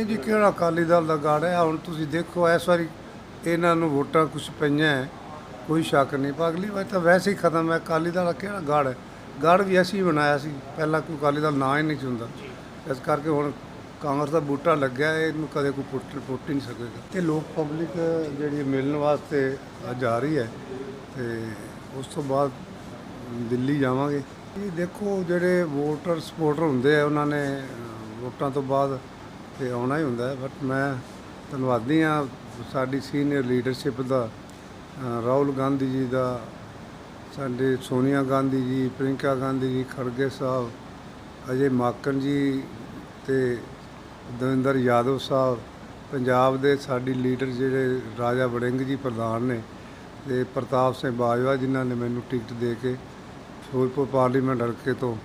ਨਹੀਂ ਜੀ ਕਿਹੜਾ ਅਕਾਲੀ ਦਲ ਦਾ ਗਾੜ ਹੈ? ਹੁਣ ਤੁਸੀਂ ਦੇਖੋ ਇਸ ਵਾਰੀ ਇਹਨਾਂ ਨੂੰ ਵੋਟਾਂ ਕੁਝ ਪਈਆਂ ਹੈ, ਕੋਈ ਸ਼ੱਕ ਨਹੀਂ। ਪਰ ਅਗਲੀ ਵਾਰ ਤਾਂ ਵੈਸੇ ਹੀ ਖਤਮ ਹੈ। ਅਕਾਲੀ ਦਲ ਦਾ ਕਿਹੜਾ ਗਾੜ ਹੈ? ਗਾੜ ਵੀ ਅਸੀਂ ਬਣਾਇਆ ਸੀ। ਪਹਿਲਾਂ ਕੋਈ ਅਕਾਲੀ ਦਲ ਨਾਂ ਹੀ ਨਹੀਂ ਚੁੰਦਾ ਇਸ ਕਰਕੇ ਹੁਣ ਕਾਂਗਰਸ ਦਾ ਬੂਟਾ ਲੱਗਿਆ ਇਹਨੂੰ ਕਦੇ ਕੋਈ ਪੁੱਟ ਪੁੱਟ ਹੀ ਨਹੀਂ ਸਕੇਗਾ। ਤੇ ਲੋਕ ਪਬਲਿਕ ਜਿਹੜੀ ਮਿਲਣ ਵਾਸਤੇ ਅੱਜ ਆ ਰਹੀ ਹੈ ਤੇ ਉਸ ਤੋਂ ਬਾਅਦ ਦਿੱਲੀ ਜਾਵਾਂਗੇ। ਇਹ ਦੇਖੋ ਜਿਹੜੇ ਵੋਟਰ ਸਪੋਰਟਰ ਹੁੰਦੇ ਆ ਉਹਨਾਂ ਨੇ ਵੋਟਾਂ ਤੋਂ ਬਾਅਦ ਤੇ ਆਉਣਾ ਹੀ ਹੁੰਦਾ ਬਟ ਮੈਂ ਧੰਨਵਾਦੀ ਆ ਸਾਡੀ ਸੀਨੀਅਰ ਲੀਡਰਸ਼ਿਪ ਦਾ ਰਾਹੁਲ ਗਾਂਧੀ ਜੀ ਦਾ, ਸਾਡੇ ਸੋਨੀਆ ਗਾਂਧੀ ਜੀ ਪ੍ਰਿੰਕਾ ਗਾਂਧੀ ਜੀ, ਖੜਗੇ ਸਾਹਿਬ, ਅਜੇ ਮਾਕਨ ਜੀ ਤੇ ਦਵਿੰਦਰ ਯਾਦਵ ਸਾਹਿਬ, ਪੰਜਾਬ ਦੇ ਸਾਡੀ ਲੀਡਰ ਜਿਹੜੇ ਰਾਜਾ ਵੜਿੰਗ ਜੀ ਪ੍ਰਧਾਨ ਨੇ ਤੇ ਪ੍ਰਤਾਪ ਸਿੰਘ ਬਾਜਵਾ ਜਿਨ੍ਹਾਂ ਨੇ ਮੈਨੂੰ ਟਿਕਟ ਦੇ ਕੇ ਫਿਰੋਜ਼ਪੁਰ ਪਾਰਲੀਮੈਂਟ ਹਲਕੇ ਤੋਂ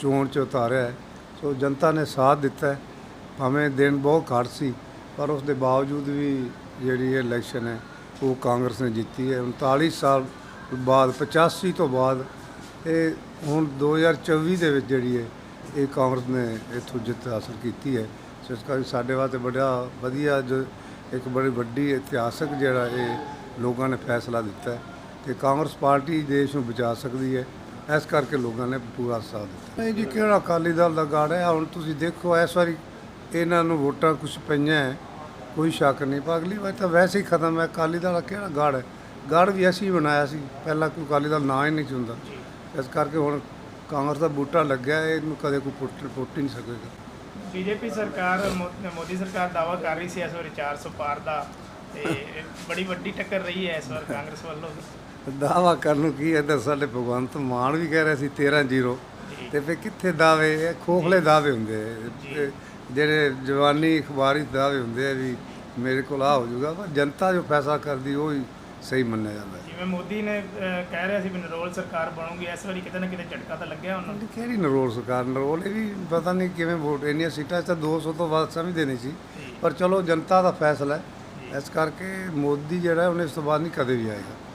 ਚੋਣ 'ਚ ਉਤਾਰਿਆ ਸੋ ਜਨਤਾ ਨੇ ਸਾਥ ਦਿੱਤਾ ਭਾਵੇਂ ਦਿਨ ਬਹੁਤ ਘੱਟ ਸੀ, ਪਰ ਉਸ ਦੇ ਬਾਵਜੂਦ ਵੀ ਜਿਹੜੀ ਇਹ ਇਲੈਕਸ਼ਨ ਹੈ, ਉਹ ਕਾਂਗਰਸ ਨੇ ਜਿੱਤੀ ਹੈ। 39 ਸਾਲ ਬਾਅਦ 85 ਤੋਂ ਬਾਅਦ ਇਹ ਹੁਣ 2024 ਦੇ ਵਿੱਚ ਜਿਹੜੀ ਹੈ, ਇਹ ਕਾਂਗਰਸ ਨੇ ਇੱਥੋਂ ਜਿੱਤ ਹਾਸਲ ਕੀਤੀ ਹੈ। ਸੋ ਇਸ ਕਰਕੇ ਸਾਡੇ ਵਾਸਤੇ ਬੜਾ ਵਧੀਆ ਜੋ ਇੱਕ ਬੜੀ ਵੱਡੀ ਇਤਿਹਾਸਕ ਜਿਹੜਾ ਇਹ ਲੋਕਾਂ ਨੇ ਫੈਸਲਾ ਦਿੱਤਾ ਹੈ ਕਿ ਕਾਂਗਰਸ ਪਾਰਟੀ ਦੇਸ਼ ਨੂੰ ਬਚਾ ਸਕਦੀ ਹੈ। ਇਸ ਕਰਕੇ ਲੋਕਾਂ ਨੇ ਪੂਰਾ ਸਾਥ ਦਿੱਤਾ। ਨਹੀਂ ਜੀ, ਕਿਹੜਾ ਅਕਾਲੀ ਦਲ ਦਾ ਗਾੜ ਹੈ? ਹੁਣ ਤੁਸੀਂ ਦੇਖੋ, ਇਸ ਵਾਰੀ ਇਹਨਾਂ ਨੂੰ ਵੋਟਾਂ ਕੁਝ ਪਈਆਂ ਕੋਈ ਸ਼ੱਕ ਨਹੀਂ। ਪਰ ਅਗਲੀ ਵਾਰ ਤਾਂ ਵੈਸੇ ਹੀ ਖਤਮ ਹੈ ਅਕਾਲੀ ਦਲ ਦਾ ਕਿਹੜਾ ਗਾੜ ਹੈ ਗਾੜ ਵੀ ਅਸੀਂ ਬਣਾਇਆ ਸੀ। ਪਹਿਲਾਂ ਕੋਈ ਅਕਾਲੀ ਦਲ ਨਾਂ ਹੀ ਨਹੀਂ ਚੁੰਦਾ ਇਸ ਕਰਕੇ ਹੁਣ ਕਾਂਗਰਸ ਦਾ ਬੂਟਾ ਲੱਗਿਆ ਇਹਨੂੰ ਕਦੇ ਕੋਈ ਪੁੱਟ ਪੁੱਟ ਨਹੀਂ ਸਕੇਗਾ। ਬੀਜੇਪੀ ਸਰਕਾਰ ਮੋਦੀ ਸਰਕਾਰ ਦਾਵਾ ਕਰ ਰਹੀ ਸੀ ਇਸ ਵਾਰੀ 400 ਪਾਰ ਦਾ। ਤੇ ਬੜੀ ਵੱਡੀ ਟੱਕਰ ਰਹੀ ਹੈ ਇਸ ਵਾਰ ਕਾਂਗਰਸ ਵੱਲੋਂ ਦਾਵਾ ਕਰਨ ਨੂੰ ਕੀ ਤਾਂ ਸਾਡੇ ਭਗਵੰਤ ਮਾਨ ਵੀ ਕਹਿ ਰਿਹਾ ਸੀ 13 ਜ਼ੀਰੋ। ਤੇ ਫੇ ਕਿੱਥੇ ਇਹ ਖੋਖਲੇ ਦਾਅਵੇ ਹੁੰਦੇ ਜਿਹੜੇ ਜਵਾਨੀ ਅਖਬਾਰੀ ਦਾਅਵੇ ਹੁੰਦੇ ਆ ਵੀ ਮੇਰੇ ਕੋਲ ਆ ਹੋ ਜਾਊਗਾ ਪਰ ਜਨਤਾ ਜੋ ਫੈਸਲਾ ਕਰਦੀ ਉਹ ਹੀ ਸਹੀ ਮੰਨਿਆ ਜਾਂਦਾ। ਹੈ ਜਿਵੇਂ ਮੋਦੀ ਨੇ ਅਹ, ਕਹਿ ਰਿਹਾ ਸੀ ਵੀ ਨਰੋਲ ਸਰਕਾਰ ਬਣੂਗੀ ਇਸ ਵਾਰੀ ਕਿਤੇ ਨਾ ਕਿਤੇ ਝਟਕਾ ਤਾਂ ਲੱਗਿਆ ਉਹਨਾਂ ਨੂੰ। ਕਿਹੜੀ ਨਰੋਲ ਸਰਕਾਰ? ਨਰੋਲ ਇਹ ਵੀ ਪਤਾ ਨਹੀਂ ਕਿਵੇਂ ਵੋਟ ਇੰਨੀਆਂ ਸੀਟਾਂ 'ਚ ਤਾਂ 200 ਤੋਂ ਵੱਧ ਸਮਝਦੇ ਨਹੀਂ ਸੀ। ਪਰ ਚਲੋ ਜਨਤਾ ਦਾ ਫੈਸਲਾ ਹੈ। ਇਸ ਕਰਕੇ ਮੋਦੀ ਜਿਹੜਾ ਉਹਨੇ ਇਸ ਤੋਂ ਬਾਅਦ ਨਹੀਂ ਕਦੇ ਵੀ ਆਏਗਾ।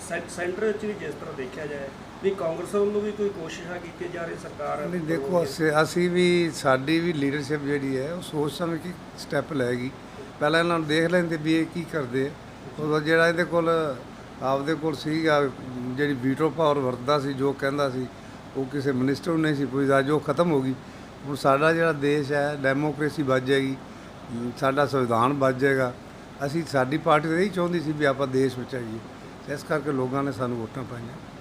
ਸੈਂਟਰ ਵਿੱਚ ਵੀ ਜਿਸ ਤਰ੍ਹਾਂ ਦੇਖਿਆ ਜਾਏ ਵੀ ਕਾਂਗਰਸ ਵੱਲੋਂ ਵੀ ਕੋਈ ਕੋਸ਼ਿਸ਼ਾਂ ਕੀਤੀਆਂ ਜਾ ਰਹੀ ਸਰਕਾਰ ਨਹੀਂ ਦੇਖੋ ਅਸੀਂ ਵੀ ਸਾਡੀ ਵੀ ਲੀਡਰਸ਼ਿਪ ਜਿਹੜੀ ਹੈ ਉਹ ਸੋਚ ਸਮਝ ਕੇ ਸਟੈਪ ਲਏਗੀ ਪਹਿਲਾਂ ਇਹਨਾਂ ਨੂੰ ਦੇਖ ਲੈਂਦੇ ਵੀ ਇਹ ਕੀ ਕਰਦੇ ਉਦੋਂ ਜਿਹੜਾ ਇਹਦੇ ਕੋਲ ਆਪਦੇ ਕੋਲ ਸੀਗਾ ਜਿਹੜੀ ਵੀਟੋ ਪਾਵਰ ਵਰਤਦਾ ਸੀ ਜੋ ਕਹਿੰਦਾ ਸੀ ਉਹ ਕਿਸੇ ਮਿਨਿਸਟਰ ਨੂੰ ਨਹੀਂ ਸੀ ਪੁੱਛਦਾ ਜੋ ਖਤਮ ਹੋ ਗਈ। ਹੁਣ ਸਾਡਾ ਜਿਹੜਾ ਦੇਸ਼ ਹੈ ਡੈਮੋਕ੍ਰੇਸੀ ਵੱਜ ਜਾਏਗੀ ਸਾਡਾ ਸੰਵਿਧਾਨ ਵੱਜ ਜਾਏਗਾ। ਅਸੀਂ ਸਾਡੀ ਪਾਰਟੀ ਇਹੀ ਚਾਹੁੰਦੀ ਸੀ ਵੀ ਆਪਾਂ ਦੇਸ਼ ਬਚਾਈਏ ਇਸ ਕਰਕੇ ਲੋਕਾਂ ਨੇ ਸਾਨੂੰ ਵੋਟਾਂ ਪਾਈਆਂ।